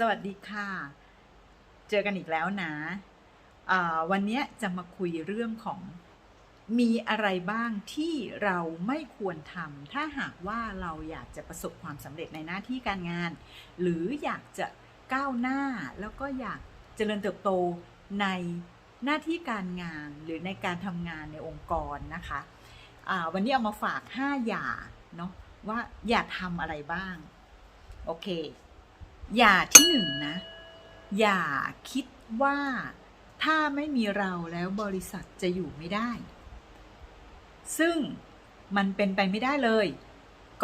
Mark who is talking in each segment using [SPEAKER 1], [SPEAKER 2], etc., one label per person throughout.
[SPEAKER 1] สวัสดีค่ะ เจอกันอีกแล้วนะอ่าวันนี้จะมาคุยเรื่องของมีอะไรบ้างที่เราไม่ควรทำถ้าหากว่าเราอยากจะประสบความสำเร็จในหน้าที่การงาน หรืออยากจะก้าวหน้าแล้วก็อยากเจริญเติบโตในหน้าที่การงานหรือในการทำงานในองค์กรนะคะอ่าวันนี้เอามาฝาก 5 อย่าเนาะว่าอย่าทำอะไรบ้าง โอเค อย่าที่หนึ่งนะ อย่าคิดว่าถ้าไม่มีเราแล้วบริษัทจะอยู่ไม่ได้ ซึ่งมันเป็นไปไม่ได้เลย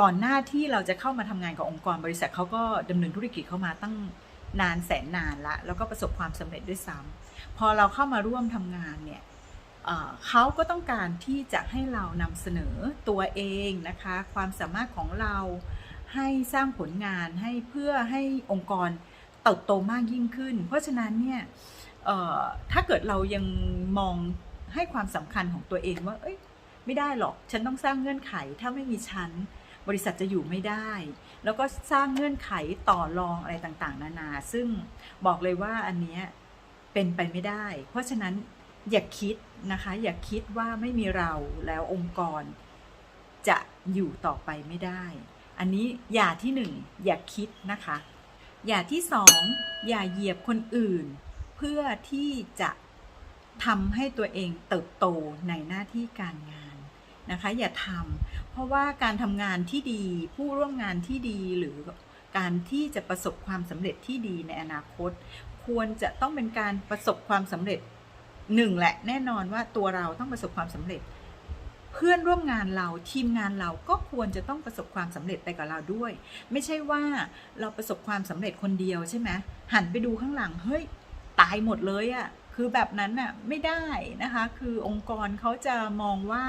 [SPEAKER 1] ก่อนหน้าที่เราจะเข้ามาทำงานกับองค์กรบริษัทเขาก็ดำเนินธุรกิจเข้ามาตั้งนานแสนนานละแล้วก็ประสบความสำเร็จด้วยซ้ำพอเราเข้ามาร่วมทำงานเนี่ยเอ่อเขาก็ต้องการที่จะให้เรานำเสนอตัวเองนะคะ ความสามารถของเรา ให้สร้างผลงานให้เพื่อให้องค์กรเติบโตมากยิ่งขึ้น เพราะฉะนั้นเนี่ยถ้าเกิดเรายังมองให้ความสำคัญของตัวเองว่า เอ้ยไม่ได้หรอก ฉันต้องสร้างเงื่อนไข ถ้าไม่มีฉัน บริษัทจะอยู่ไม่ได้ แล้วก็สร้างเงื่อนไขต่อรองอะไรต่างๆ นานา ซึ่งบอกเลยว่าอันเนี้ยเป็นไปไม่ได้ เพราะฉะนั้นอย่าคิดนะคะ อย่าคิดว่าไม่มีเราแล้วองค์กรจะอยู่ต่อไปไม่ได้ อันนี้อย่าที่หนึ่งอย่าคิดนะคะ อย่าที่สองอย่าเหยียบคนอื่น เพื่อที่จะทำให้ตัวเองเติบโตในหน้าที่การงานนะคะ อย่าทำเพราะว่าการทำงานที่ดีผู้ร่วมงานที่ดีหรือการที่จะประสบความสำเร็จที่ดีในอนาคต ควรจะต้องเป็นการประสบความสำเร็จหนึ่งแหละแน่นอนว่าตัวเราต้องประสบความสำเร็จ พื่อนร่วมงานเราทีมงานเราก็ควรจะต้องประสบความสำเร็จไปกับเราด้วย ไม่ใช่ว่าเราประสบความสำเร็จคนเดียวใช่ไหมหันไปดูข้างหลังเฮ้ยตายหมดเลยอะ่ะคือแบบนั้นน่ะไม่ได้นะคะ คือองค์กรเขาจะมองว่า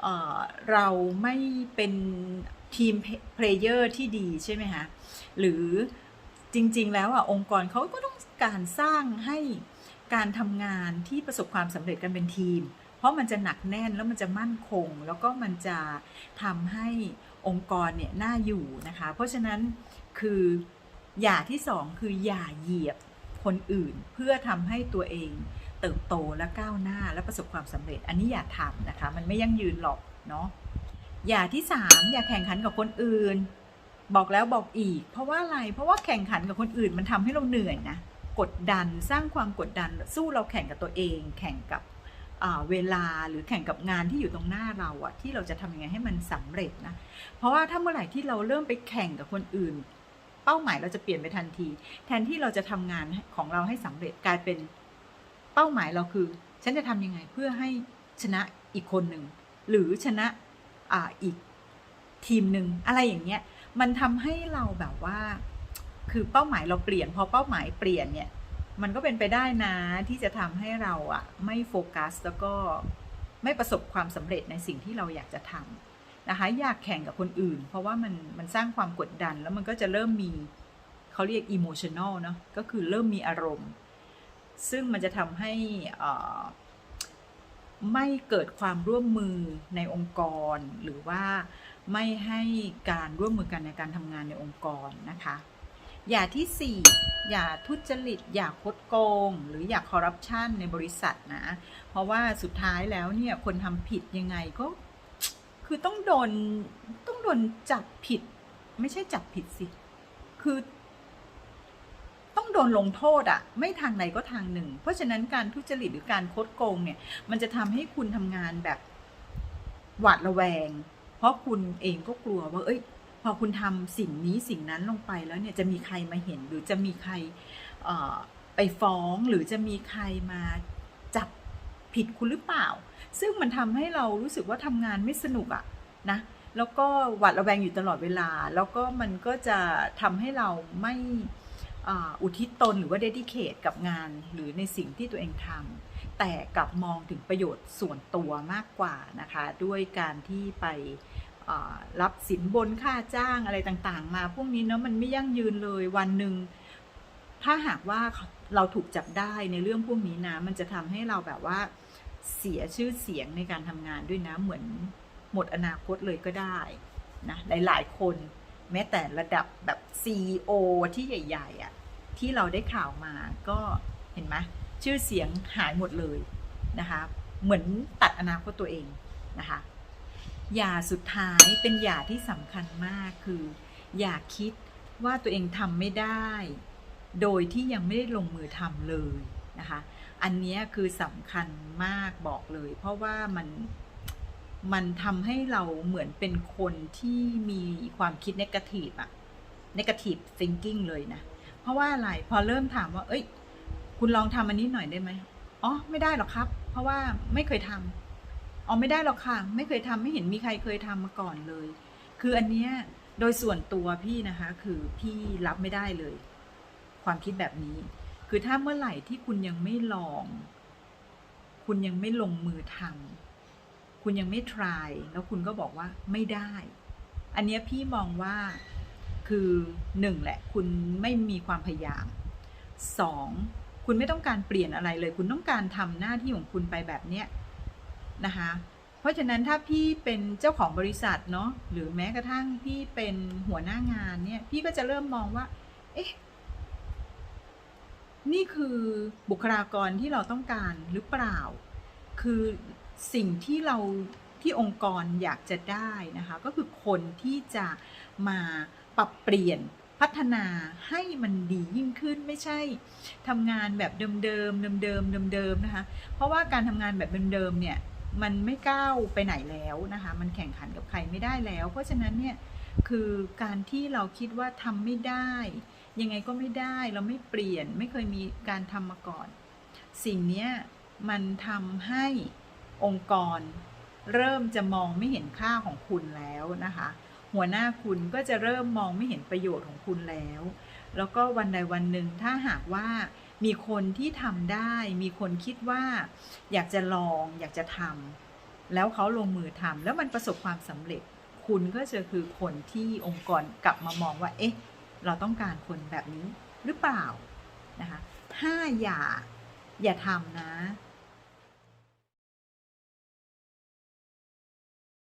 [SPEAKER 1] เเราไม่เป็นทีมเพลเยอร์ที่ดีใช่ไหมคะหรือจริง ๆ แล้วอะองค์กรเขาก็ต้องการสร้างให้การทำงานที่ประสบความสำเร็จกันเป็นทีม เพราะมันจะหนักแน่นแล้วมันจะมั่นคง แล้วก็มันจะทำให้องค์กรเนี่ยน่าอยู่นะคะ เพราะฉะนั้นคืออย่าที่สองคืออย่าเหยียบคนอื่นเพื่อทำให้ตัวเองเติบโตและก้าวหน้าและประสบความสำเร็จ อันนี้อย่าทำนะคะ มันไม่ยั่งยืนหรอกเนาะอย่าที่สามอย่าแข่งขันกับคนอื่น บอกแล้วบอกอีก เพราะว่าอะไรเพราะว่าแข่งขันกับคนอื่นมันทำให้เราเหนื่อยนะกดดันสร้างความกดดันสู้เราแข่งกับตัวเอง แข่งกับ เวลาหรือแข่งกับงานที่อยู่ตรงหน้าเราอะที่เราจะทำยังไงให้มันสำเร็จนะ เพราะว่าถ้าเมื่อไหร่ที่เราเริ่มไปแข่งกับคนอื่น เป้าหมายเราจะเปลี่ยนไปทันที แทนที่เราจะทำงานของเราให้สำเร็จกลายเป็นเป้าหมายเราคือ ฉันจะทำยังไงเพื่อให้ชนะอีกคนหนึ่งหรือชนะอ่าอีกทีมหนึ่งอะไรอย่างเงี้ยมันทำให้เราแบบว่า คือเป้าหมายเราเปลี่ยน พอเป้าหมายเปลี่ยนเนี่ย มันก็เป็นไปได้นะที่จะทำให้เราอะไม่โฟกัสแล้วก็ไม่ประสบความสำเร็จในสิ่งที่เราอยากจะทำนะคะอยากแข่งกับคนอื่น เพราะว่ามันมันสร้างความกดดันแล้วมันก็จะเริ่มมีเขาเรียก emotional เนาะก็คือเริ่มมีอารมณ์ ซึ่งมันจะทำให้อ่าไม่เกิดความร่วมมือในองค์กร หรือว่าไม่ให้การร่วมมือกันในการทำงานในองค์กรนะคะ อย่าที่ 4 อย่าทุจริต อย่าคดโกง หรืออย่าคอร์รัปชันในบริษัทนะ เพราะว่าสุดท้ายแล้วเนี่ยคนทำผิดยังไงก็ คือต้องโดนต้องโดนจับผิด ไม่ใช่จับผิดสิ คือ ต้องโดนลงโทษอะไม่ทางใดก็ทางหนึ่ง เพราะฉะนั้นการทุจริตหรือการคดโกงเนี่ย มันจะทำให้คุณทำงานแบบหวาดระแวง เพราะคุณเองก็กลัวว่า เอ้ย อคุณทำสิ่งนี้สิ่งนั้นลงไปแล้วเนี่ยจะมีใครมาเห็นหรือจะมีใครไปฟ้องหรือจะมีใครมาจับผิดคุณหรือเปล่า ซึ่งมันทำให้เรารู้สึกว่าทำงานไม่สนุกอะนะแล้วก็หวาดระแวงอยู่ตลอดเวลา แล้วก็มันก็จะทำให้เราไม่อ,อุทิศตนหรือว่าเดดิเคทกับงานหรือในสิ่งที่ตัวเองทำแต่กลับมองถึงประโยชน์ส่วนตัวมากกว่านะคะ ด้วยการที่ไป รับสินบนค่าจ้างอะไรต่างๆ มา พวกนี้เนาะมันไม่ยั่งยืนเลยวันหนึ่งถ้าหากว่าเราถูกจับได้ในเรื่องพวกนี้นะ มันจะทำให้เราแบบว่าเสียชื่อเสียงในการทำงานด้วยนะเหมือนหมดอนาคตเลยก็ได้นะหลายๆคนแม้แต่ระดับแบบ CEO ที่ใหญ่ๆอะ่ะที่เราได้ข่าวมาก็เห็นไหมชื่อเสียงหายหมดเลยนะคะเหมือนตัดอนาคตตัวเองนะคะ ยาสุดท้ายเป็นยาที่สำคัญมากคือ อย่าคิดว่าตัวเองทำไม่ได้ โดยที่ยังไม่ได้ลงมือทำเลยนะคะ อันนี้คือสำคัญมากบอกเลย เพราะว่ามันมันทำให้เราเหมือนเป็นคนที่มีความคิด negative อะ negative thinking เลยนะ เพราะว่าอะไรพอเริ่มถามว่า เอ้ย คุณลองทำอันนี้หน่อยได้ไหมอ๋อไม่ได้หรอกครับ เพราะว่าไม่เคยทำ อ๋อไม่ได้หรอกค่ะ ไม่เคยทำไม่เห็นมีใครเคยทำมาก่อนเลย คืออันเนี้ยโดยส่วนตัวพี่นะคะ คือพี่รับไม่ได้เลย ความคิดแบบนี้ คือถ้าเมื่อไหร่ที่คุณยังไม่ลอง คุณยังไม่ลงมือทำคุณยังไม่ try แล้วคุณก็บอกว่าไม่ได้ อันเนี้ยพี่มองว่าคือหนึ่งแหละ คุณไม่มีความพยายามสองคุณไม่ต้องการเปลี่ยนอะไรเลย คุณต้องการทำหน้าที่ของคุณไปแบบเนี้ย นะคะ เพราะฉะนั้นถ้าพี่เป็นเจ้าของบริษัทเนาะหรือแม้กระทั่งพี่เป็นหัวหน้างานเนี่ย พี่ก็จะเริ่มมองว่า เอ๊ะ นี่คือบุคลากรที่เราต้องการหรือเปล่า คือสิ่งที่เราที่องค์กรอยากจะได้นะคะ ก็คือคนที่จะมาปรับเปลี่ยนพัฒนาให้มันดียิ่งขึ้นไม่ใช่ทำงานแบบเดิมๆเดิมๆเดิมๆนะคะ เพราะว่าการทำงานแบบเดิมๆเนี่ย มันไม่ก้าวไปไหนแล้วนะคะ มันแข่งขันกับใครไม่ได้แล้ว เพราะฉะนั้นเนี่ยคือการที่เราคิดว่าทำไม่ได้ ยังไงก็ไม่ได้เราไม่เปลี่ยนไม่เคยมีการทำมาก่อน สิ่งนี้มันทำให้องค์กร เริ่มจะมองไม่เห็นค่าของคุณแล้วนะคะ หัวหน้าคุณก็จะเริ่มมองไม่เห็นประโยชน์ของคุณแล้ว แล้วก็วันใดวันหนึ่งถ้าหากว่า มีคนที่ทำได้ มีคนคิดว่า อยากจะลอง อยากจะทำแล้วเขาลงมือทำแล้วมันประสบความสำเร็จ คุณก็จะคือคนที่องค์กรกลับมามองว่า เอ๊ะ เราต้องการคนแบบนี้หรือเปล่านะคะห้าอย่าอย่าทำนะ